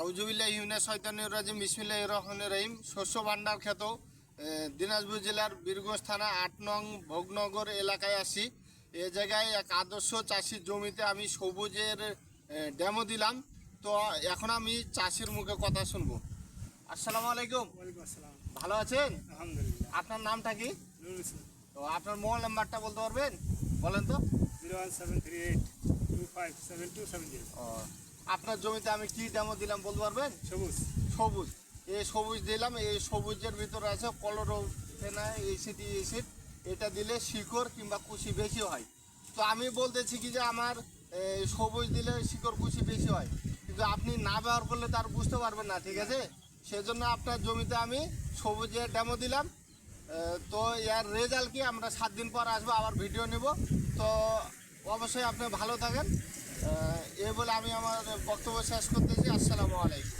আউজুবিল্লাহ ইউনে শৈতানুর রাজিম বিসমিল্লাহ রহমান রহিম। শস্য ভাণ্ডার খ্যাত দিনাজপুর জেলার বীরগঞ্জ থানা আট নং ভোগনগর এলাকায় আসি। এ জায়গায় এক আদর্শ চাষির জমিতে আমি সবুজের ড্যামো দিলাম। তো এখন আমি চাষির মুখে কথা শুনব। আসসালামু আলাইকুম। ভালো আছেন? আলহামদুলিল্লাহ। আপনার নামটা কি? তো আপনার মোবাইল নাম্বারটা বলতে পারবেন? বলেন তো। Zero one seven three eight two five seven two seven zero. ও, আপনার জমিতে আমি কি ড্যামো দিলাম বলতে পারবেন? সবুজ। সবুজ। এই সবুজ দিলাম এই সবুজের ভিতরে আছে কলরোফেনা এসিড এসিড এটা দিলে শিকড় কিংবা কুশি বেশি হয়। তো আমি বলতেছি কি যে আমার সবুজ দিলে শিকড় কুশি বেশি হয়। কিন্তু আপনি না ব্যবহার করলে তার বুঝতে পারবেন না ঠিক আছে? সেজন্য আপনার জমিতে আমি সবুজের ডেমো দিলাম। তো এর রেজাল্ট কি? আমরা সাত দিন পর আসব আবার ভিডিও নেব। তো অবশ্যই আপনি ভালো থাকেন। এ বলে আমি আমার বক্তব্য শেষ করতেছি। আসসালামু আলাইকুম।